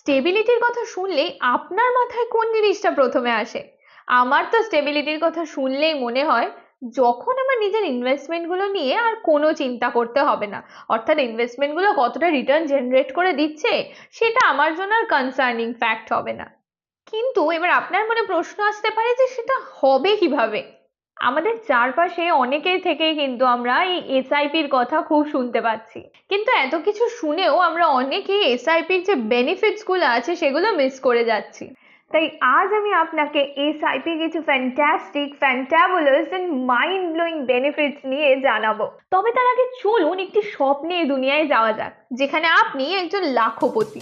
স্টেবিলিটির কথা শুনলেই আপনার মাথায় কোন জিনিসটা প্রথমে আসে? আমার তো স্টেবিলিটির কথা শুনলেই মনে হয় যখন আমার নিজের ইনভেস্টমেন্টগুলো নিয়ে আর কোনো চিন্তা করতে হবে না। অর্থাৎ ইনভেস্টমেন্টগুলো কতটা রিটার্ন জেনারেট করে দিচ্ছে সেটা আমার জন্য আর কনসার্নিং ফ্যাক্ট হবে না। কিন্তু এবার আপনার মনে প্রশ্ন আসতে পারে যে সেটা হবে কীভাবে? আমাদের চারপাশে অনেকের থেকেই কিন্তু আমরা এই এসআইপির কথা খুব শুনতে পাচ্ছি। কিন্তু এত কিছু শুনেও আমরা অনেকেই এসআইপির যে বেনিফিটসগুলো আছে সেগুলো মিস করে যাচ্ছি। তাই আজ আমি আপনাকে এসআইপি কিছু fantastic fantabulous and mind blowing benefits নিয়ে জানাব। তবে তার আগে চলুন একটি স্বপ্নের দুনিয়ায় যাওয়া যাক, যেখানে আপনি একজন লাখপতি।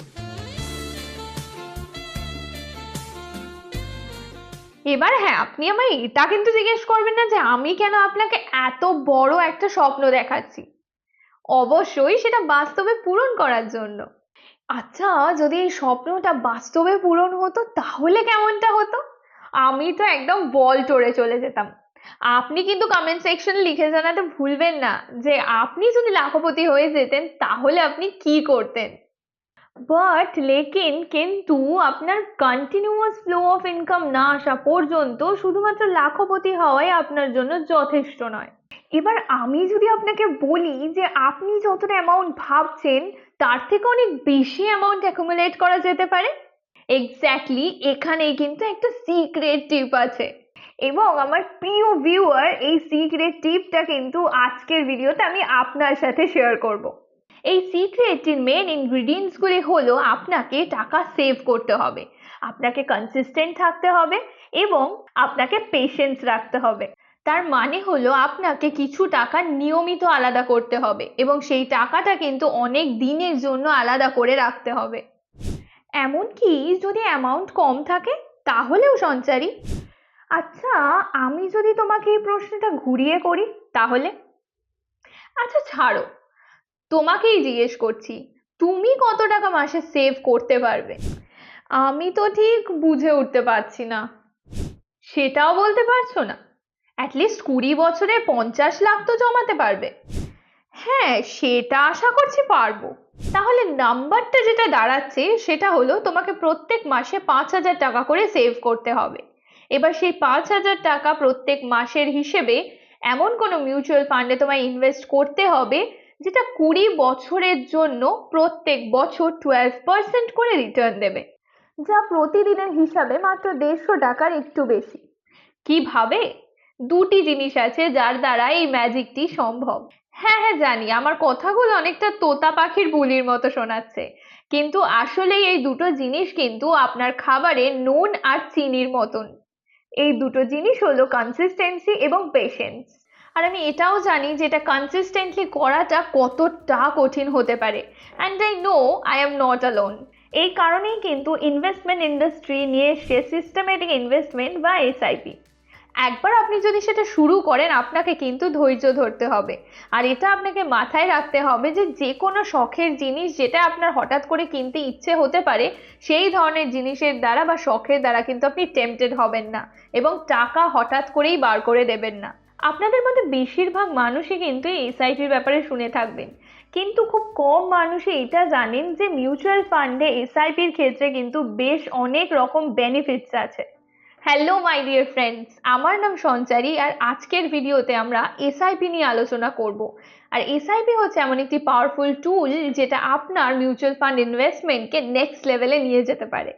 এবার হ্যাঁ আপনি আমায় এটা কিন্তু জিজ্ঞেস করবেন না যে আমি কেন আপনাকে এত বড় একটা স্বপ্ন দেখাচ্ছি। অবশ্যই সেটা বাস্তবে পূরণ করার জন্য। আচ্ছা যদি এই স্বপ্নটা বাস্তবে পূরণ হতো তাহলে কেমনটা হতো? আমি তো একদম বল টরে চলে যেতাম। আপনি কিন্তু কমেন্ট সেকশনে লিখে জানাতে ভুলবেন না যে আপনি যদি লাখপতি হয়ে যেতেন তাহলে আপনি কি করতেন? বাট লেকিন কিন্তু আপনার কন্টিনিউয়াস ফ্লো অফ ইনকাম না আসা পর্যন্ত শুধুমাত্র লাখপতি হওয়াই আপনার জন্য যথেষ্ট নয়। এবার আমি যদি আপনাকে বলি যে আপনি যতটা অ্যামাউন্ট ভাবছেন, তার থেকে অনেক বেশি অ্যামাউন্ট অ্যাকুমুলেট করা যেতে পারে। এক্স্যাক্টলি এখানেই কিন্তু একটা সিক্রেট টিপ আছে। এবং আমার প্রিয় ভিউয়ার এই সিক্রেট টিপটা কিন্তু আজকের ভিডিওতে আমি আপনার সাথে শেয়ার করব। এই সিক্রেটটির মেন ইনগ্রিডিয়েন্টসগুলি হলো আপনাকে টাকা সেভ করতে হবে। আপনাকে কনসিস্টেন্ট থাকতে হবে এবং আপনাকে পেশেন্স রাখতে হবে। তার মানে হলো আপনাকে কিছু টাকা নিয়মিত আলাদা করতে হবে এবং সেই টাকাটা কিন্তু অনেক দিনের জন্য আলাদা করে রাখতে হবে। এমনকি যদি অ্যামাউন্ট কম থাকে, তাহলেও সঞ্চারী। আচ্ছা আমি যদি তোমাকে এই প্রশ্নটা ঘুরিয়ে করি, তাহলে? আচ্ছা ছাড়ো। তোমাকেই জিজ্ঞেস করছি, তুমি কত টাকা মাসে সেভ করতে পারবে? আমি তো ঠিক বুঝে উঠতে পারছি না। সেটাও বলতে পারছ না? অ্যাটলিস্ট কুড়ি বছরে পঞ্চাশ লাখ তো জমাতে পারবে। হ্যাঁ সেটা আশা করছি পারব। তাহলে নাম্বারটা যেটা দাঁড়াচ্ছে, সেটা হলো তোমাকে প্রত্যেক মাসে পাঁচ হাজার টাকা করে সেভ করতে হবে। এবার সেই পাঁচ হাজার টাকা প্রত্যেক মাসের হিসেবে এমন কোনো মিউচুয়াল ফান্ডে তোমায় ইনভেস্ট করতে হবে যেটা কুড়ি বছরের জন্য প্রত্যেক বছর টুয়েলভ পার্সেন্ট করে রিটার্ন দেবে, যা প্রতিদিনের হিসাবে মাত্র দেড়শো টাকার একটু বেশি। কীভাবে? দুটি জিনিস আছে যার দ্বারা এই ম্যাজিকটি সম্ভব। হ্যাঁ হ্যাঁ জানি, আমার কথাগুলো অনেকটা তোতা পাখির বুলির মতো শোনাচ্ছে, কিন্তু আসলেই এই দুটো জিনিস কিন্তু আপনার খাবারে নুন আর চিনির মতন। এই দুটো জিনিস হলো কনসিস্টেন্সি এবং পেশেন্স আর আমি এটাও জানি যে এটা কনসিস্টেন্টলি করাটা কতটা কঠিন হতে পারে। And I know I am not alone এই কারণেই কিন্তু ইনভেস্টমেন্ট ইন্ডাস্ট্রি নিয়ে এসছে সিস্টেমেটিক ইনভেস্টমেন্ট বা এসআইপি একবার আপনি যদি সেটা শুরু করেন, আপনাকে কিন্তু ধৈর্য ধরতে হবে। আর এটা আপনাকে মাথায় রাখতে হবে যে যে কোনো শখের জিনিস যেটা আপনার হঠাৎ করে কিনতে ইচ্ছে হতে পারে, সেই ধরনের জিনিসের দ্বারা বা শখের দ্বারা কিন্তু আপনি টেম্পটেড হবেন না। এবং টাকা হঠাৎ করেই বার করে দেবেন না। আপনাদের মধ্যে বেশিরভাগ মানুষই কিন্তু এই এসআইপির ব্যাপারে শুনে থাকবেন। কিন্তু খুব কম মানুষই এটা জানেন যে মিউচুয়াল ফান্ডে এসআইপির ক্ষেত্রে কিন্তু বেশ অনেক রকম বেনিফিটস আছে। হ্যালো মাই ডিয়ার ফ্রেন্ডস আমার নাম সঞ্চারী আর আজকের ভিডিওতে আমরা এসআইপি নিয়ে আলোচনা করব। আর এসআইপি হচ্ছে এমন একটি পাওয়ারফুল টুল যেটা আপনার মিউচুয়াল ফান্ড ইনভেস্টমেন্টকে নেক্সট লেভেলে নিয়ে যেতে পারে।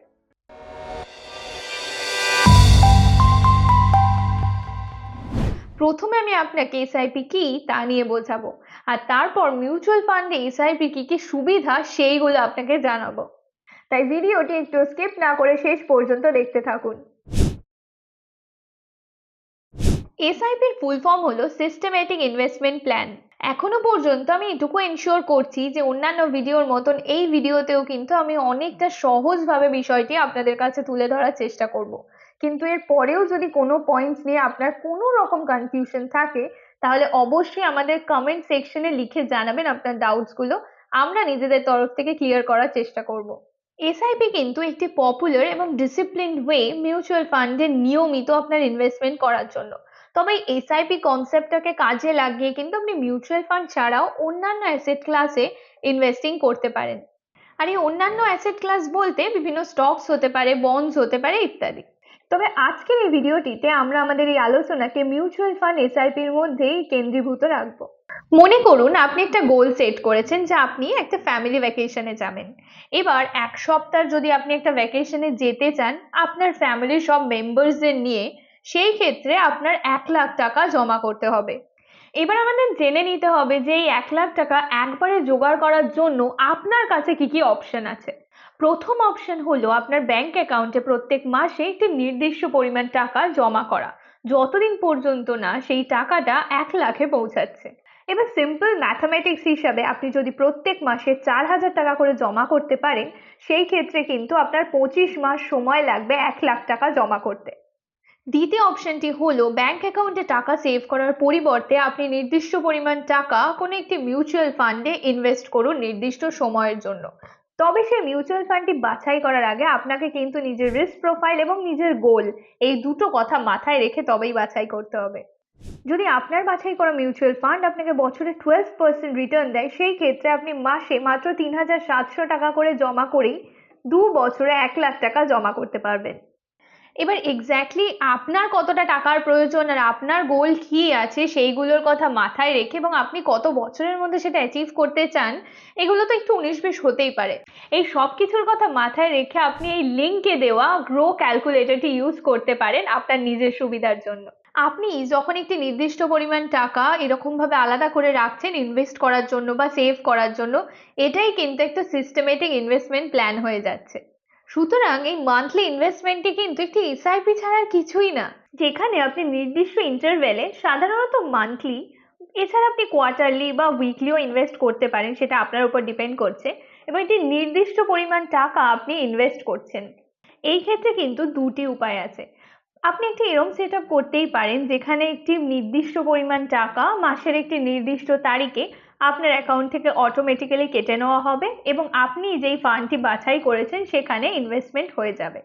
প্রথমে আমি আপনাকে এসআইপি কি তা নিয়ে বোঝাবো। আর তারপর মিউচুয়াল ফান্ডে এসআইপি কি কি সুবিধা সেইগুলো আপনাকে জানাব। তাই ভিডিওটি একটু স্কিপ না করে শেষ পর্যন্ত দেখতে থাকুন। এসআইপির ফুল ফর্ম হলো সিস্টেমেটিক ইনভেস্টমেন্ট প্ল্যান এখনও পর্যন্ত আমি এটুকু এনশিওর করছি যে অন্যান্য ভিডিওর মতন এই ভিডিওতেও কিন্তু আমি অনেকটা সহজভাবে বিষয়টি আপনাদের কাছে তুলে ধরার চেষ্টা করব। কিন্তু এর পরেও যদি কোনো পয়েন্টস নিয়ে আপনার কোনো রকম কনফিউশন থাকে, তাহলে অবশ্যই আমাদের কমেন্ট সেকশনে লিখে জানাবেন আপনার ডাউটসগুলো আমরা নিজেদের তরফ থেকে ক্লিয়ার করার চেষ্টা করব। এসআইপি কিন্তু একটি পপুলার এবং ডিসিপ্লিন ওয়ে মিউচুয়াল ফান্ডে নিয়মিত আপনার ইনভেস্টমেন্ট করার জন্য। তবে এসআইপি কনসেপ্টটাকে কাজে লাগিয়ে কিন্তু আপনি মিউচুয়াল ফান্ড ছাড়াও অন্যান্য অ্যাসেট ক্লাসে ইনভেস্টিং করতে পারেন। আর এই অন্যান্য অ্যাসেট ক্লাস বলতে বিভিন্ন স্টকস হতে পারে বন্ডস হতে পারে, ইত্যাদি। তবে আজকের এই ভিডিওটিতে আমরা আমাদের এই আলোচনাকে মিউচুয়াল ফান্ড এসআইপির মধ্যেই কেন্দ্রীভূত রাখব। মনে করুন, আপনি একটা গোল সেট করেছেন যে আপনি একটা ফ্যামিলি ভ্যাকেশনে যাবেন। এবার এক সপ্তাহ যদি আপনি একটা ভ্যাকেশনে যেতে চান, আপনার ফ্যামিলির সব মেম্বার্সদের নিয়ে সেই ক্ষেত্রে আপনার এক লাখ টাকা জমা করতে হবে। এবার আমাদের জেনে নিতে হবে যে এই এক লাখ টাকা একবারে জোগাড় করার জন্য আপনার কাছে কি কি অপশন আছে। প্রথম অপশন হলো আপনার ব্যাংক অ্যাকাউন্টে প্রত্যেক মাসে একটি নির্দিষ্ট পরিমাণ টাকা জমা করা। যতদিন পর্যন্ত না সেই টাকাটা এক লাখে পৌঁছাচ্ছে। এবার সিম্পল ম্যাথামেটিক্স হিসাবে আপনি যদি প্রত্যেক মাসে চার হাজার টাকা করে জমা করতে পারেন, সেই ক্ষেত্রে কিন্তু আপনার পঁচিশ মাস সময় লাগবে এক লাখ টাকা জমা করতে। দ্বিতীয় অপশনটি হলো ব্যাংক অ্যাকাউন্টে টাকা সেভ করার পরিবর্তে আপনি নির্দিষ্ট পরিমাণ টাকা কোনো একটি মিউচুয়াল ফান্ডে ইনভেস্ট করুন নির্দিষ্ট সময়ের জন্য। তবে সেই মিউচুয়াল ফান্ডটি বাছাই করার আগে আপনাকে কিন্তু নিজের রিস্ক প্রোফাইল এবং নিজের গোল এই দুটো কথা মাথায় রেখে তবেই বাছাই করতে হবে। যদি আপনার বাছাই করা মিউচুয়াল ফান্ড আপনাকে বছরে টুয়েলভ পার্সেন্ট রিটার্ন দেয়, সেই ক্ষেত্রে আপনি মাসে মাত্র তিন হাজার সাতশো টাকা করে জমা করেই দু বছরে এক লাখ টাকা জমা করতে পারবেন। এবার এক্স্যাক্টলি আপনার কতটা টাকার প্রয়োজন আর আপনার গোল কী আছে সেইগুলোর কথা মাথায় রেখে এবং আপনি কত বছরের মধ্যে সেটা অ্যাচিভ করতে চান, এগুলো তো একটু উনিশ বিশ হতেই পারে। এই সব কিছুর কথা মাথায় রেখে আপনি এই লিঙ্কে দেওয়া গ্রো ক্যালকুলেটরটি ইউজ করতে পারেন আপনার নিজের সুবিধার জন্য। আপনি যখন একটি নির্দিষ্ট পরিমাণ টাকা এরকমভাবে আলাদা করে রাখছেন ইনভেস্ট করার জন্য বা সেভ করার জন্য, এটাই কিন্তু একটা সিস্টেমেটিক ইনভেস্টমেন্ট প্ল্যান হয়ে যাচ্ছে। সুতরাং এই মান্থলি ইনভেস্টমেন্টটি কিন্তু একটি এসআইপি ছাড়া আর কিছুই না। যেখানে আপনি নির্দিষ্ট ইন্টারভেলে সাধারণত মান্থলি এছাড়া আপনি কোয়ার্টারলি বা উইকলিও ইনভেস্ট করতে পারেন, সেটা আপনার উপর ডিপেন্ড করছে, এবং একটি নির্দিষ্ট পরিমাণ টাকা আপনি ইনভেস্ট করছেন। এই ক্ষেত্রে কিন্তু দুটি উপায় আছে। আপনি একটি এরম সেট করতেই পারেন, যেখানে একটি নির্দিষ্ট পরিমাণ টাকা, মাসের একটি নির্দিষ্ট তারিখে আপনার অ্যাকাউন্ট থেকে অটোমেটিক্যালি কেটে নেওয়া হবে এবং আপনি যেই ফান্ডটি বাছাই করেছেন সেখানে ইনভেস্টমেন্ট হয়ে যাবে।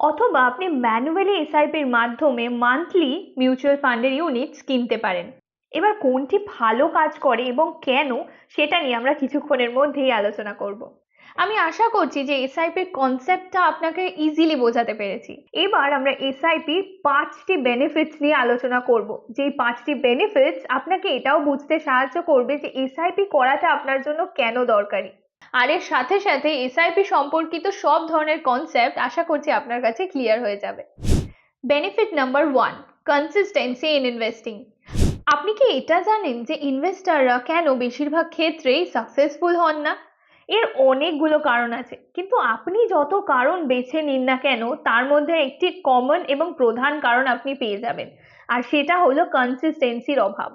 অথবা আপনি ম্যানুয়ালি এসআইপির মাধ্যমে মান্থলি মিউচুয়াল ফান্ডের ইউনিটস কিনতে পারেন। এবার কোনটি ভালো কাজ করে এবং কেন সেটা নিয়ে আমরা কিছুক্ষণের মধ্যেই আলোচনা করব। আমি আশা করছি যে এসআইপির কনসেপ্টটা আপনাকে ইজিলি বোঝাতে পেরেছি। এবার আমরা এসআইপির পাঁচটি বেনিফিটস নিয়ে আলোচনা করব। যেই পাঁচটি বেনিফিটস আপনাকে এটাও বুঝতে সাহায্য করবে যে এসআইপি করাটা আপনার জন্য কেন দরকারি। আর এর সাথে সাথে এসআইপি সম্পর্কিত সব ধরনের কনসেপ্ট আশা করছি আপনার কাছে ক্লিয়ার হয়ে যাবে। Benefit number one consistency in investing আপনি কি এটা জানেন যে ইনভেস্টাররা কেন বেশিরভাগ ক্ষেত্রেই সাকসেসফুল হন না? এর অনেকগুলো কারণ আছে। কিন্তু আপনি যত কারণ বেছে নিন না কেন, তার মধ্যে একটি কমন এবং প্রধান কারণ আপনি পেয়ে যাবেন। আর সেটা হলো কনসিস্টেন্সির অভাব।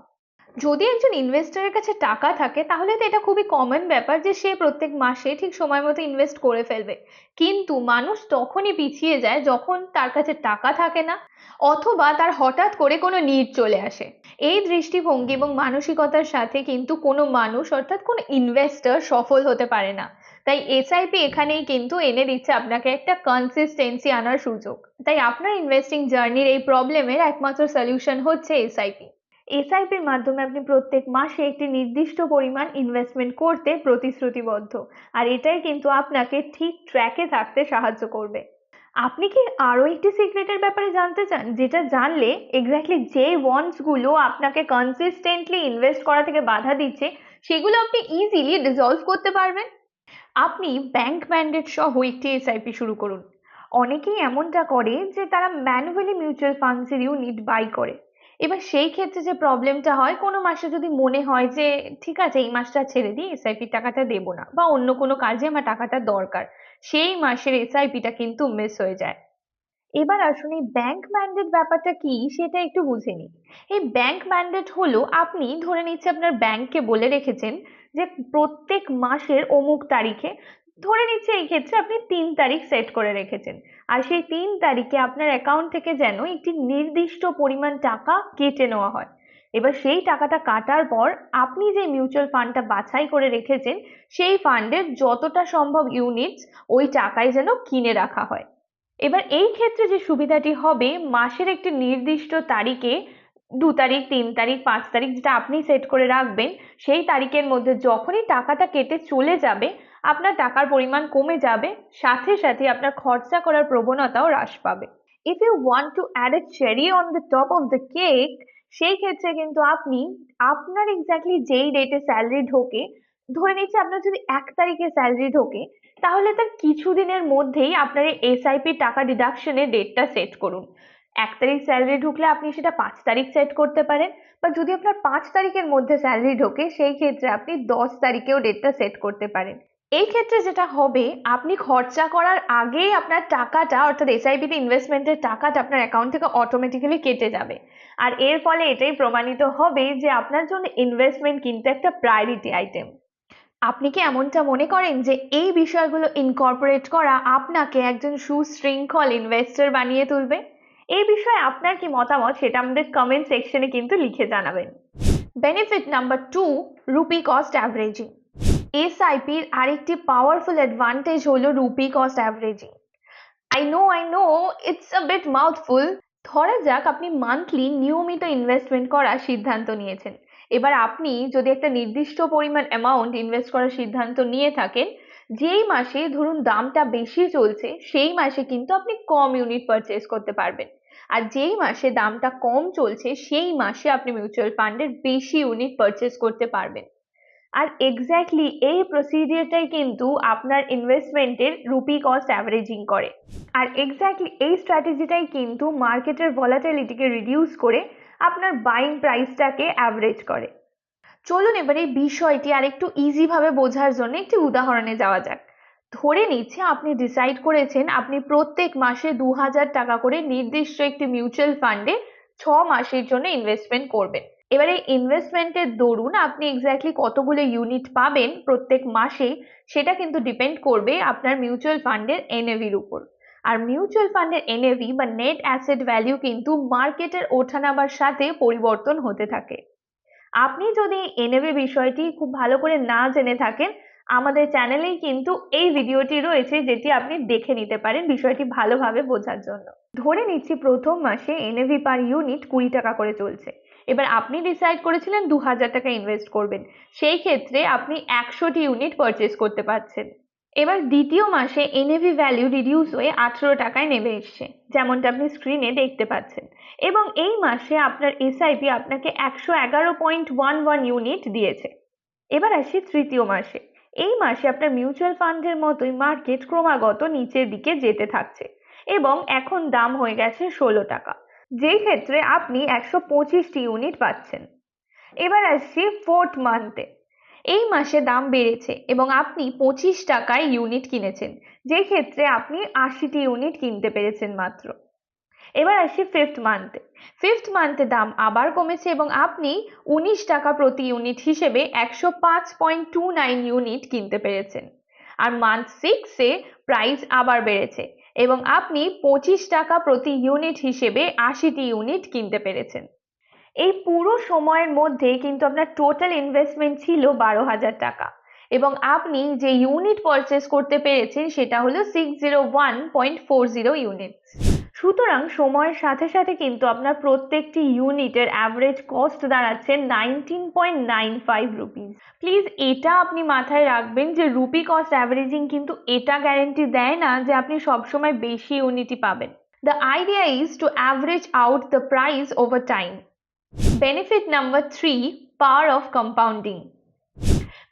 যদি একজন ইনভেস্টরের কাছে টাকা থাকে, তাহলে তো এটা খুবই কমন ব্যাপার যে সে প্রত্যেক মাসে ঠিক সময় মতো ইনভেস্ট করে ফেলবে। কিন্তু মানুষ তখনই পিছিয়ে যায় যখন তার কাছে টাকা থাকে না অথবা তার হঠাৎ করে কোনো নিড চলে আসে। এই দৃষ্টিভঙ্গি এবং মানসিকতার সাথে কিন্তু কোনো মানুষ অর্থাৎ কোনো ইনভেস্টর সফল হতে পারে না। তাই এসআইপি এখানেই কিন্তু এনে দিচ্ছে আপনাকে একটা কনসিস্টেন্সি আনার সুযোগ। তাই আপনার ইনভেস্টিং জার্নির এই প্রবলেমের একমাত্র সলিউশন হচ্ছে এসআইপি এসআইপির মাধ্যমে আপনি প্রত্যেক মাসে একটি নির্দিষ্ট পরিমাণ ইনভেস্টমেন্ট করতে প্রতিশ্রুতিবদ্ধ। আর এটাই কিন্তু আপনাকে ঠিক ট্র্যাকে থাকতে সাহায্য করবে। আপনি কি আরও একটি সিক্রেটের ব্যাপারে জানতে চান? যেটা জানলে এক্স্যাক্টলি যে ওয়ান্টসগুলো আপনাকে কনসিস্টেন্টলি ইনভেস্ট করা থেকে বাধা দিচ্ছে, সেগুলো আপনি ইজিলি ডিজলভ করতে পারবেন। আপনি ব্যাংক ম্যান্ডেট সহ একটি এসআইপি শুরু করুন। অনেকেই এমনটা করে যে তারা ম্যানুয়ালি মিউচুয়াল ফান্ডসের ইউনিট বাই করে। এবার সেই ক্ষেত্রে যে প্রবলেমটা হয়, কোনো মাসে যদি মনে হয় যে, ঠিক আছে, এই মাসটা ছেড়ে দিই এসআইপির টাকাটা দেবো না বা অন্য কোনো কাজে আমার টাকাটা দরকার, সেই মাসের এসআইপিটা কিন্তু মিস হয়ে যায়। এবার আসুন, এই ব্যাংক ম্যান্ডেট ব্যাপারটা কি, সেটা একটু বুঝে নিই। এই ব্যাংক ম্যান্ডেট হলো, আপনি ধরে নিচ্ছে আপনার ব্যাংককে বলে রেখেছেন যে, প্রত্যেক মাসের অমুক তারিখে ধরে নিচ্ছে এই ক্ষেত্রে আপনি তিন তারিখ সেট করে রেখেছেন। আর সেই তিন তারিখে আপনার অ্যাকাউন্ট থেকে যেন একটি নির্দিষ্ট পরিমাণ টাকা কেটে নেওয়া হয়। এবার সেই টাকাটা কাটার পর আপনি যে মিউচুয়াল ফান্ডটা বাছাই করে রেখেছেন, সেই ফান্ডের যতটা সম্ভব ইউনিটস ওই টাকায় যেন কিনে রাখা হয়। এবার এই ক্ষেত্রে যে সুবিধাটি হবে, মাসের একটি নির্দিষ্ট তারিখে দু তারিখ, তিন তারিখ, পাঁচ তারিখ যেটা আপনি সেট করে রাখবেন, সেই তারিখের মধ্যে যখনই টাকাটা কেটে চলে যাবে আপনার টাকার পরিমাণ কমে যাবে, সাথে সাথে আপনার খরচা করার প্রবণতাও হ্রাস পাবে। If you want to add a cherry on the top of the cake সেই ক্ষেত্রে কিন্তু আপনি আপনার এক্স্যাক্টলি যেই ডেটে স্যালারি ঢোকে, ধরে নিচ্ছি আপনার যদি এক তারিখে স্যালারি ঢোকে, তাহলে তার কিছুদিনের মধ্যেই আপনার এই এসআইপি টাকা ডিডাকশনের ডেটটা সেট করুন। এক তারিখ স্যালারি ঢুকলে আপনি সেটা পাঁচ তারিখ সেট করতে পারেন, বা যদি আপনার পাঁচ তারিখের মধ্যে স্যালারি ঢোকে, সেই ক্ষেত্রে আপনি দশ তারিখেও ডেটটা সেট করতে পারেন। এই ক্ষেত্রে যেটা হবে, আপনি খরচা করার আগেই আপনার টাকাটা, অর্থাৎ এসআইপিতে ইনভেস্টমেন্টের টাকাটা আপনার অ্যাকাউন্ট থেকে অটোমেটিক্যালি কেটে যাবে। আর এর ফলে এটাই প্রমাণিত হবে যে আপনার জন্য ইনভেস্টমেন্ট কিন্তু একটা প্রায়োরিটি আইটেম আপনি কি এমনটা মনে করেন যে এই বিষয়গুলো ইনকর্পোরেট করা আপনাকে একজন সুশৃঙ্খল ইনভেস্টর বানিয়ে তুলবে? এই বিষয়ে আপনার কি মতামত সেটা আমাদের কমেন্ট সেকশনে কিন্তু লিখে জানাবেন। Benefit number two rupee cost averaging এসআইপির আরেকটি পাওয়ারফুল অ্যাডভান্টেজ হলো rupee cost averaging I know I know it's a bit mouthful ধরা যাক আপনি মান্থলি নিয়মিত ইনভেস্টমেন্ট করার সিদ্ধান্ত নিয়েছেন। এবার আপনি যদি একটা নির্দিষ্ট পরিমাণ অ্যামাউন্ট ইনভেস্ট করার সিদ্ধান্ত নিয়ে থাকেন, যেই মাসে ধরুন দামটা বেশি চলছে, সেই মাসে কিন্তু আপনি কম ইউনিট পারচেস করতে পারবেন। আর যেই মাসে দামটা কম চলছে, সেই মাসে আপনি মিউচুয়াল ফান্ডের বেশি ইউনিট পারচেস করতে পারবেন। আর এক্স্যাক্টলি এই প্রসিডিওরটাই কিন্তু আপনার ইনভেস্টমেন্টের রুপি কস্ট অ্যাভারেজিং করে। আর এক্স্যাক্টলি এই স্ট্র্যাটেজিটাই কিন্তু মার্কেটের ভলাটিলিটিকে রিডিউস করে আপনার বাইং প্রাইসটাকে অ্যাভারেজ করে। চলুন এবার এই বিষয়টি আর একটু ইজিভাবে বোঝার জন্য একটি উদাহরণে যাওয়া যাক। ধরে নিচ্ছে আপনি ডিসাইড করেছেন আপনি প্রত্যেক মাসে দু হাজার টাকা করে নির্দিষ্ট একটি মিউচুয়াল ফান্ডে ছ মাসের জন্য ইনভেস্টমেন্ট করবেন। এবার ইনভেস্টমেন্টের দরুন আপনি এক্স্যাক্টলি কতগুলো ইউনিট পাবেন প্রত্যেক মাসে, সেটা কিন্তু ডিপেন্ড করবে আপনার মিউচুয়াল ফান্ডের এনএভির উপর। আর মিউচুয়াল ফান্ডের এনএভি বা নেট অ্যাসেট ভ্যালু কিন্তু মার্কেটের ওঠানামার সাথে পরিবর্তন হতে থাকে। আপনি যদি এনএভি বিষয়টি খুব ভালো করে না জেনে থাকেন, আমাদের চ্যানেলেই কিন্তু এই ভিডিওটি রয়েছে যেটি আপনি দেখে নিতে পারেন বিষয়টি ভালোভাবে বোঝার জন্য। ধরে নিচ্ছি প্রথম মাসে এনএভি পার ইউনিট কুড়ি টাকা করে চলছে। এবার আপনি ডিসাইড করেছিলেন দু হাজার টাকা ইনভেস্ট করবেন। সেই ক্ষেত্রে আপনি একশোটি ইউনিট পারচেস করতে পারছেন। এবার দ্বিতীয় মাসে এনএভি ভ্যালু রিডিউস হয়ে আঠেরো টাকায় নেমে এসছে, যেমনটা আপনি স্ক্রিনে দেখতে পাচ্ছেন। এবং এই মাসে আপনার এসআইপি আপনাকে একশো এগারো পয়েন্ট ওয়ান ওয়ান ইউনিট দিয়েছে। এবার আসি তৃতীয় মাসে। এই মাসে আপনার মিউচুয়াল ফান্ডের মতোই মার্কেট ক্রমাগত নিচের দিকে যেতে থাকছে। এবং এখন দাম হয়ে গেছে ষোলো টাকা। যেই ক্ষেত্রে আপনি একশো পঁচিশটি ইউনিট পাচ্ছেন। এবার আসছি ফোর্থ মান্থে এই মাসে দাম বেড়েছে এবং আপনি পঁচিশ টাকায় ইউনিট কিনেছেন। যে ক্ষেত্রে আপনি আশিটি ইউনিট কিনতে পেরেছেন মাত্র। এবার আসি ফিফথ মান্থে ফিফথ মান্থে দাম আবার কমেছে এবং আপনি উনিশ টাকা প্রতি ইউনিট হিসেবে একশো পাঁচ পয়েন্ট টু নাইন ইউনিট কিনতে পেরেছেন। আর মান্থ সিক্সে প্রাইস আবার বেড়েছে। এবং আপনি পঁচিশ টাকা প্রতি ইউনিট হিসেবে আশিটি ইউনিট কিনতে পেরেছেন। এই পুরো সময়ের মধ্যে কিন্তু আপনার টোটাল ইনভেস্টমেন্ট ছিল বারো হাজার টাকা এবং আপনি যে ইউনিট পারচেস করতে পেরেছেন সেটা হলো six zero one point four zero unit সুতরাং সময়ের সাথে সাথে কিন্তু আপনার প্রত্যেকটি ইউনিটের অ্যাভারেজ কস্ট দাঁড়াচ্ছে nineteen point nine five rupees please এটা আপনি মাথায় রাখবেন যে রুপি কস্ট অ্যাভারেজিং কিন্তু এটা গ্যারেন্টি দেয় না যে আপনি সবসময় বেশি ইউনিটই পাবেন। The idea is to average out the price over time benefit number three power of compounding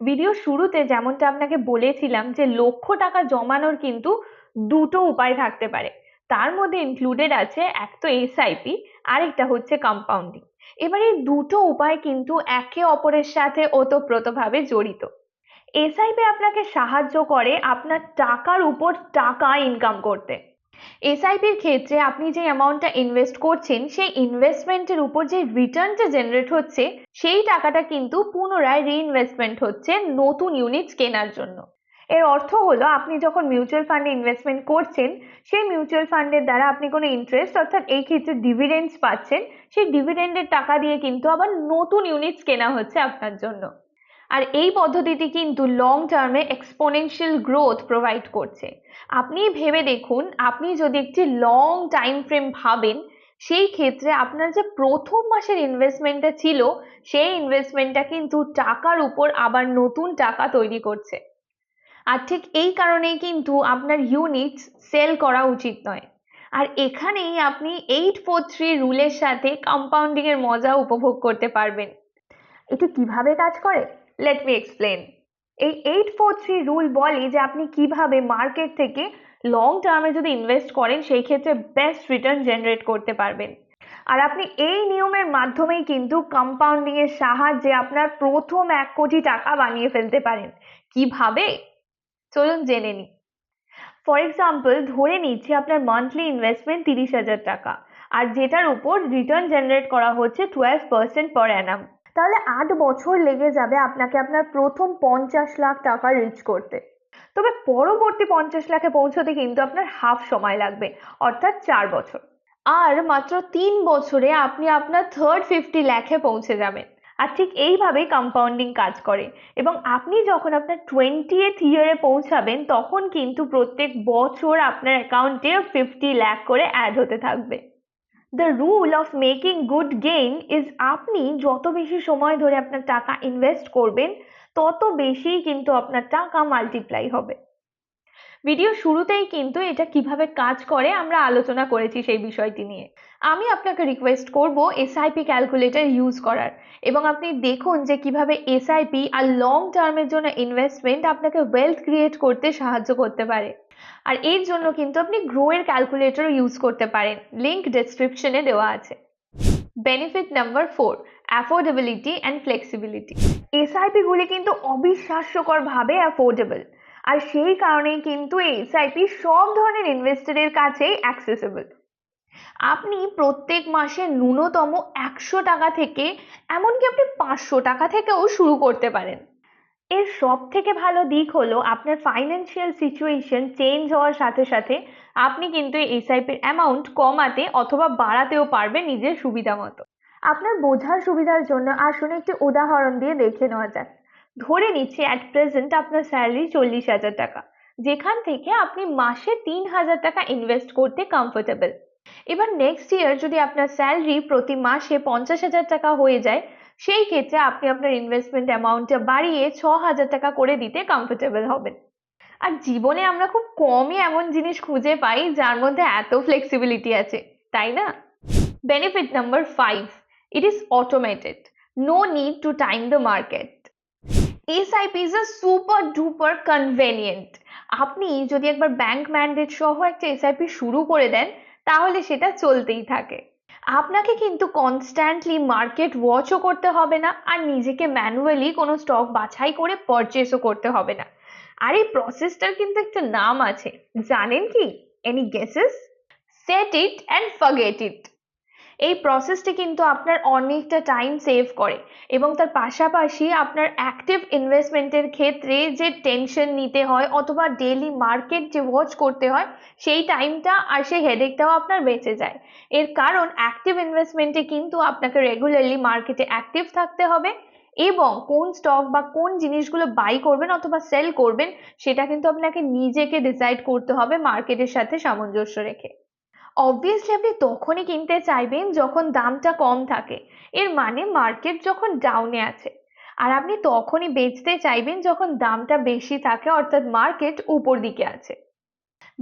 video শুরুতে যেমনটা আপনাকে বলেছিলাম যে লক্ষ টাকা জমানোর কিন্তু দুটো উপায় থাকতে পারে। তার মধ্যে ইনক্লুডেড আছে এক তো এসআইপি আরেকটা হচ্ছে কম্পাউন্ডিং এবার এই দুটো উপায় কিন্তু একে অপরের সাথে ওতপ্রোতভাবে জড়িত। এসআইপি আপনাকে সাহায্য করে আপনার টাকার উপর টাকা ইনকাম করতে। এসআইপির ক্ষেত্রে আপনি যে অ্যামাউন্টটা ইনভেস্ট করছেন, সেই ইনভেস্টমেন্টের উপর যে রিটার্নটা জেনারেট হচ্ছে, সেই টাকাটা কিন্তু পুনরায় রিইনভেস্টমেন্ট হচ্ছে নতুন ইউনিটস কেনার জন্য। এর অর্থ হলো আপনি যখন মিউচুয়াল ফান্ডে ইনভেস্টমেন্ট করছেন, সেই মিউচুয়াল ফান্ডের দ্বারা আপনি কোনো ইন্টারেস্ট অর্থাৎ এই ক্ষেত্রে ডিভিডেন্ডস পাচ্ছেন, সেই ডিভিডেন্ডের টাকা দিয়ে কিন্তু আবার নতুন ইউনিটস কেনা হচ্ছে আপনার জন্য। আর এই পদ্ধতিটি কিন্তু লং টার্মে এক্সপোনেনশিয়াল গ্রোথ প্রোভাইড করছে। আপনি ভেবে দেখুন, আপনি যদি একটি লং টাইম ফ্রেম ভাবেন, সেই ক্ষেত্রে আপনার যে প্রথম মাসের ইনভেস্টমেন্টটা ছিল, সেই ইনভেস্টমেন্টটা কিন্তু টাকার উপর আবার নতুন টাকা তৈরি করছে। আর ঠিক এই কারণেই কিন্তু আপনার ইউনিট সেল করা উচিত নয়। আর এখানেই আপনি এইট ফোর থ্রি রুলের সাথে কম্পাউন্ডিং এর মজা উপভোগ করতে পারবেন। এটি কীভাবে কাজ করে? লেট মি এক্সপ্লেন এই এইট ফোর থ্রি রুল বলে যে আপনি কীভাবে মার্কেট থেকে লং টার্মে যদি ইনভেস্ট করেন, সেই ক্ষেত্রে বেস্ট রিটার্ন জেনারেট করতে পারবেন। আর আপনি এই নিয়মের মাধ্যমেই কিন্তু কম্পাউন্ডিং এর সাহায্যে আপনার প্রথম এক কোটি টাকা বানিয়ে ফেলতে পারেন। কীভাবে? চলুন জেনে নিই ফর এক্সাম্পল ধরে নিচ্ছি আপনার মান্থলি ইনভেস্টমেন্ট তিরিশ হাজার টাকা, আর যেটার উপর রিটার্ন জেনারেট করা হচ্ছে টুয়েলভ পার্সেন্ট পার অ্যানাম তাহলে আট বছর লেগে যাবে আপনাকে আপনার প্রথম পঞ্চাশ লাখ টাকা রিচ করতে। তবে পরবর্তী পঞ্চাশ লাখে পৌঁছতে কিন্তু আপনার হাফ সময় লাগবে, অর্থাৎ চার বছর। আর মাত্র তিন বছরে আপনি আপনার থার্ড ফিফটি ল্যাখে পৌঁছে যাবেন। আর ঠিক এইভাবেই কম্পাউন্ডিং কাজ করে। এবং আপনি যখন আপনার টোয়েন্টি এথ ইয়ারে পৌঁছাবেন, তখন কিন্তু প্রত্যেক বছর আপনার অ্যাকাউন্টে ফিফটি ল্যাখ করে অ্যাড হতে থাকবে। The rule of making good gain is আপনি যত বেশি সময় ধরে আপনার টাকা ইনভেস্ট করবেন, তত বেশি কিন্তু আপনার টাকা মাল্টিপ্লাই হবে। ভিডিও শুরুতেই কিন্তু এটা কীভাবে কাজ করে আমরা আলোচনা করেছি সেই বিষয়টি নিয়ে। আমি আপনাকে রিকোয়েস্ট করব এসআইপি ক্যালকুলেটর ইউজ করার এবং আপনি দেখুন যে কীভাবে এসআইপি আর লং টার্মের জন্য ইনভেস্টমেন্ট আপনাকে ওয়েলথ ক্রিয়েট করতে সাহায্য করতে পারে। আর এর জন্য কিন্তু আপনি গ্রো এর ক্যালকুলেটর ইউজ করতে পারেন। লিংক ডেসক্রিপশনে দেওয়া আছে। Benefit number four affordability and flexibility SIP গুলি কিন্তু অবিশ্বাস্যকরভাবে অ্যাফোর্ডেবল আর সেই কারণেই কিন্তু এই এসআইপি সব ধরনের ইনভেস্টরের কাছেই অ্যাক্সেসেবল আপনি প্রত্যেক মাসে ন্যূনতম একশো টাকা থেকে এমনকি আপনি পাঁচশো টাকা থেকেও শুরু করতে পারেন। এর সব থেকে ভালো দিক হলো আপনার ফাইন্যান্সিয়াল সিচুয়েশন চেঞ্জ হওয়ার সাথে সাথে আপনি কিন্তু এসআইপির অ্যামাউন্ট কমাতে অথবা বাড়াতেও পারবেন নিজের সুবিধা মতো। আপনার বোঝার সুবিধার জন্য আসুন একটি উদাহরণ দিয়ে দেখে নেওয়া যাক। ধরে নিচ্ছি অ্যাট প্রেজেন্ট আপনার স্যালারি চল্লিশ হাজার টাকা। যেখান থেকে আপনি মাসে তিন হাজার টাকা ইনভেস্ট করতে কমফোর্টেবল এবার নেক্সট ইয়ার যদি আপনার স্যালারি প্রতি মাসে পঞ্চাশ হাজার টাকা হয়ে যায়, সেই ক্ষেত্রে আপনি আপনার ইনভেস্টমেন্ট অ্যামাউন্টটা বাড়িয়ে ছ হাজার টাকা করে দিতে কমফোর্টেবল হবেন। আর জীবনে আমরা খুব কমই এমন জিনিস খুঁজে পাই যার মধ্যে এত ফ্লেক্সিবিলিটি আছে, তাই না? Benefit number five it is automated no need to time the market SIP is a super duper convenient আপনি যদি একবার ব্যাংক ম্যান্ডেট সহ একটা এসআইপি শুরু করে দেন, তাহলে সেটা চলতেই থাকে। আপনাকে কিন্তু কনস্ট্যান্টলি মার্কেট ওয়াচও করতে হবে না, আর নিজেকে ম্যানুয়ালি কোনো স্টক বাছাই করে পারচেসও করতে হবে না। আর এই প্রসেসটার কিন্তু একটা নাম আছে। জানেন কি? Any guesses set it and forget it এই প্রসেসটি কিন্তু আপনার অনেকটা টাইম সেভ করে এবং তার পাশাপাশি আপনার অ্যাক্টিভ ইনভেস্টমেন্টের ক্ষেত্রে যে টেনশন নিতে হয় অথবা ডেলি মার্কেট যে ওয়াচ করতে হয়, সেই টাইমটা আর সেই হেডেকটাও আপনার বেঁচে যায়। এর কারণ অ্যাক্টিভ ইনভেস্টমেন্টে কিন্তু আপনাকে রেগুলারলি মার্কেটে অ্যাক্টিভ থাকতে হবে এবং কোন স্টক বা কোন জিনিসগুলো বাই করবেন অথবা সেল করবেন, সেটা কিন্তু আপনাকে নিজেকে ডিসাইড করতে হবে মার্কেটের সাথে সামঞ্জস্য রেখে। অবভিয়াসলি আপনি তখনই কিনতে চাইবেন যখন দামটা কম থাকে। এর মানে মার্কেট যখন ডাউনে আছে। আর আপনি তখনই বেচতে চাইবেন যখন দামটা বেশি থাকে, অর্থাৎ মার্কেট উপর দিকে আছে।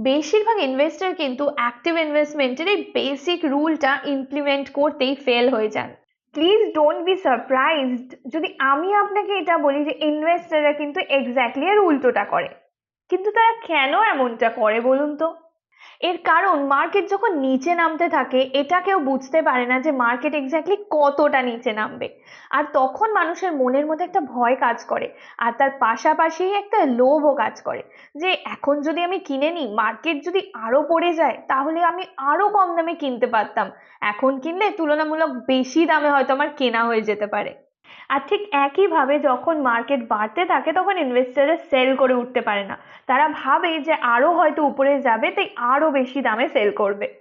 বেশিরভাগ ইনভেস্টর কিন্তু অ্যাক্টিভ ইনভেস্টমেন্টের এই বেসিক রুলটা ইমপ্লিমেন্ট করতেই ফেল হয়ে যান। প্লিজ ডোন্ট বি সারপ্রাইজড যদি আমি আপনাকে এটা বলি যে ইনভেস্টররা কিন্তু এক্স্যাক্টলি আর উল্টোটা করে। কিন্তু তারা কেন এমনটা করে বলুন তো? এর কারণ মার্কেট যখন নিচে নামতে থাকে, এটা কেউ বুঝতে পারে না যে মার্কেট এক্স্যাক্টলি কতটা নিচে নামবে। আর তখন মানুষের মনের মধ্যে একটা ভয় কাজ করে, আর তার পাশাপাশি একটা লোভও কাজ করে যে, এখন যদি আমি কিনে নিই মার্কেট যদি আরও পড়ে যায়, তাহলে আমি আরও কম দামে কিনতে পারতাম। এখন কিনলে তুলনামূলক বেশি দামে হয়তো আমার কেনা হয়ে যেতে পারে। আর ঠিক একইভাবে যখন মার্কেট বাড়তে থাকে, তখন ইনভেস্টাররা সেল করে উঠতে পারে না। তারা ভাবে যে আরও হয়তো উপরে যাবে, তাই আরও বেশি দামে সেল করবে।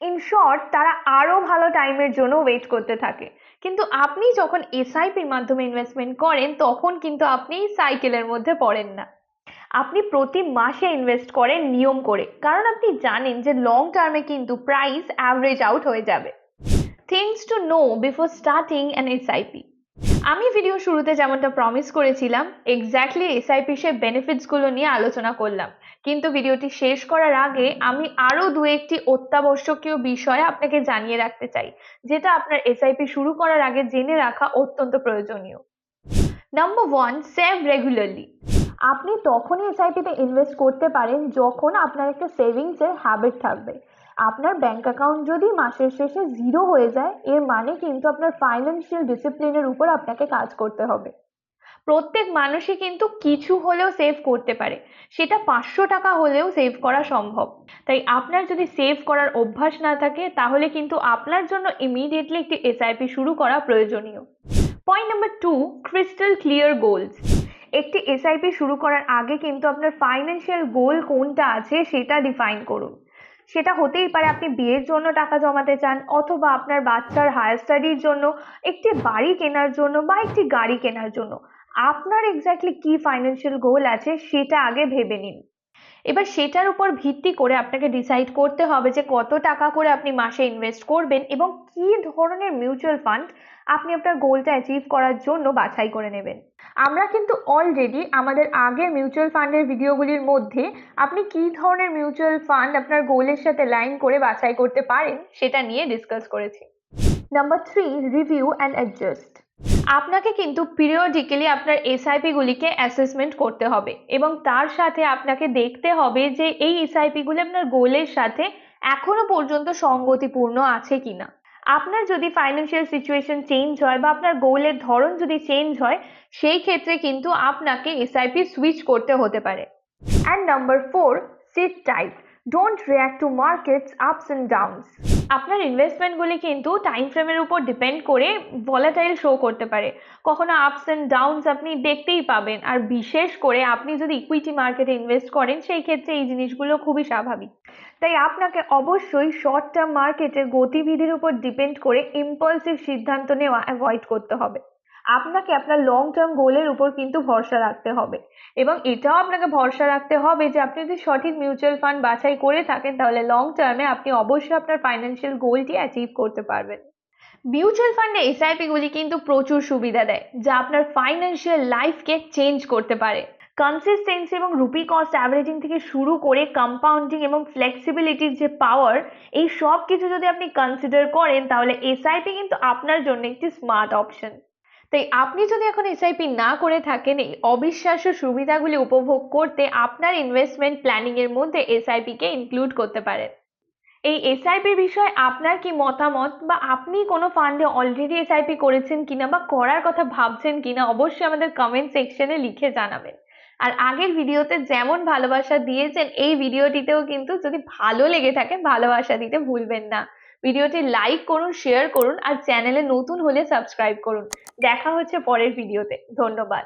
ইন শর্ট তারা আরও ভালো টাইমের জন্য ওয়েট করতে থাকে। কিন্তু আপনি যখন এসআইপির মাধ্যমে ইনভেস্টমেন্ট করেন, তখন কিন্তু আপনি সাইকেলের মধ্যে পড়েন না। আপনি প্রতি মাসে ইনভেস্ট করেন নিয়ম করে। কারণ আপনি জানেন যে লং টার্মে কিন্তু প্রাইস অ্যাভারেজ আউট হয়ে যাবে। Things to know before starting an SIP আমি ভিডিও শুরুতে যেমনটা প্রমিস করেছিলাম এক্স্যাক্টলি এসআইপিসের বেনিফিটসগুলো নিয়ে আলোচনা করলাম। কিন্তু ভিডিওটি শেষ করার আগে আমি আরও দু একটি অত্যাবশ্যকীয় বিষয় আপনাকে জানিয়ে রাখতে চাই, যেটা আপনার এসআইপি শুরু করার আগে জেনে রাখা অত্যন্ত প্রয়োজনীয়। নাম্বার ওয়ান সেভ রেগুলারলি আপনি তখনই এসআইপিতে ইনভেস্ট করতে পারেন যখন আপনার একটা সেভিংসের হ্যাবিট থাকবে। আপনার ব্যাংক অ্যাকাউন্ট যদি মাসের শেষে জিরো হয়ে যায়, এর মানে কিন্তু আপনার ফাইন্যান্সিয়াল ডিসিপ্লিনের উপর আপনাকে কাজ করতে হবে। প্রত্যেক মানুষই কিন্তু কিছু হলেও সেভ করতে পারে। সেটা পাঁচশো টাকা হলেও সেভ করা সম্ভব। তাই আপনার যদি সেভ করার অভ্যাস না থাকে, তাহলে কিন্তু আপনার জন্য ইমিডিয়েটলি একটি এসআইপি শুরু করা প্রয়োজনীয়। Point number two crystal clear goals একটি এসআইপি শুরু করার আগে কিন্তু আপনার ফাইন্যান্সিয়াল গোল কোনটা আছে, সেটা ডিফাইন করুন। সেটা হতেই পারে আপনি বিয়ের জন্য টাকা জমাতে চান অথবা আপনার বাচ্চার হায়ার স্টাডির জন্য, একটি বাড়ি কেনার জন্য বা একটি গাড়ি কেনার জন্য। আপনার এক্স্যাক্টলি কি ফাইন্যান্সিয়াল গোল আছে সেটা আগে ভেবে নিন। এবার সেটার উপর ভিত্তি করে আপনাকে ডিসাইড করতে হবে যে কত টাকা করে আপনি মাসে ইনভেস্ট করবেন এবং কি ধরনের মিউচুয়াল ফান্ড আপনি আপনার গোলটা অ্যাচিভ করার জন্য বাছাই করে নেবেন। আমরা কিন্তু অলরেডি আমাদের আগের মিউচুয়াল ফান্ডের ভিডিওগুলির মধ্যে আপনি কি ধরনের মিউচুয়াল ফান্ড আপনার গোলের সাথে লাইন করে বাছাই করতে পারেন সেটা নিয়ে ডিসকাস করেছি। Number three review and adjust আপনাকে কিন্তু পিরিয়ডিক্যালি আপনার এসআইপি গুলিকে অ্যাসেসমেন্ট করতে হবে এবং তার সাথে আপনাকে দেখতে হবে যে এই এসআইপি গুলি আপনার গোলের সাথে এখনও পর্যন্ত সঙ্গতিপূর্ণ আছে কিনা। আপনার যদি ফাইন্যান্সিয়াল সিচুয়েশন চেঞ্জ হয় বা আপনার গোলের ধরন যদি চেঞ্জ হয়, সেই ক্ষেত্রে কিন্তু আপনাকে এসআইপি সুইচ করতে হতে পারে। And number four sit tight don't react to markets ups and downs আপনার ইনভেস্টমেন্টগুলি কিন্তু টাইম ফ্রেমের উপর ডিপেন্ড করে ভলাটাইল শো করতে পারে। কখনো আপস অ্যান্ড ডাউনস আপনি দেখতেই পাবেন। আর বিশেষ করে আপনি যদি ইকুইটি মার্কেটে ইনভেস্ট করেন, সেই ক্ষেত্রে এই জিনিসগুলো খুবই স্বাভাবিক। তাই আপনাকে অবশ্যই শর্ট টার্ম মার্কেটের গতিবিধির উপর ডিপেন্ড করে ইম্পালসিভ সিদ্ধান্ত নেওয়া অ্যাভয়েড করতে হবে। আপনাকে আপনার লং টার্ম গোলের উপর কিন্তু ভরসা রাখতে হবে। এবং এটাও আপনাকে ভরসা রাখতে হবে যে আপনি যদি সঠিক মিউচুয়াল ফান্ড বাছাই করে থাকেন, তাহলে লং টার্মে আপনি অবশ্যই আপনার ফাইন্যান্সিয়াল গোলটি অ্যাচিভ করতে পারবেন। মিউচুয়াল ফান্ডে এসআইপি গুলি কিন্তু প্রচুর সুবিধা দেয়, যা আপনার ফাইন্যান্সিয়াল লাইফকে চেঞ্জ করতে পারে। কনসিস্টেন্সি এবং রুপি কস্ট অ্যাভারেজিং থেকে শুরু করে কম্পাউন্ডিং এবং ফ্লেক্সিবিলিটির যে পাওয়ার এই সব কিছু যদি আপনি কনসিডার করেন, তাহলে এসআইপি কিন্তু আপনার জন্য একটি স্মার্ট অপশন তাই আপনি যদি এখন এসআইপি না করে থাকেন, এই অবিশ্বাস্য সুবিধাগুলি উপভোগ করতে আপনার ইনভেস্টমেন্ট প্ল্যানিং এর মধ্যে এসআইপি কে ইনক্লুড করতে পারেন। এই এসআইপির বিষয়ে আপনার কি মতামত বা আপনি কোনো ফান্ডে অলরেডি এসআইপি করেছেন কিনা বা করার কথা ভাবছেন কিনা অবশ্যই আমাদের কমেন্ট সেকশনে লিখে জানাবেন। আর আগের ভিডিওতে যেমন ভালোবাসা দিয়েছেন, এই ভিডিওটিতেও কিন্তু যদি ভালো লেগে থাকে, ভালোবাসা দিতে ভুলবেন না। ভিডিওটি লাইক করুন শেয়ার করুন আর চ্যানেলে নতুন হলে সাবস্ক্রাইব করুন দেখা হচ্ছে পরের ভিডিওতে ধন্যবাদ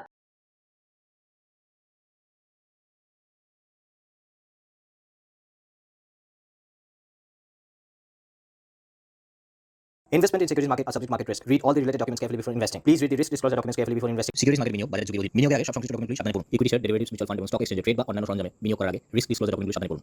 Investment in securities market are subject to market risk. Read all the related documents carefully before investing. Please read the risk disclosure documents carefully before investing. Securities market বিনিয়োগ বাজারে ঝুঁকি অধিক বিনিয়োগের আগে সব সংশ্লিষ্ট ডকুমেন্টগুলি সাবধানে পড়ুন equity share derivatives mutual fund এবং স্টক এক্সচেঞ্জে ট্রেড বা অন্যান্য সরঞ্জামে বিনিয়োগ করার আগে রিস্ক ডিসক্লোজার ডকুমেন্টগুলি সাবধানে পড়ুন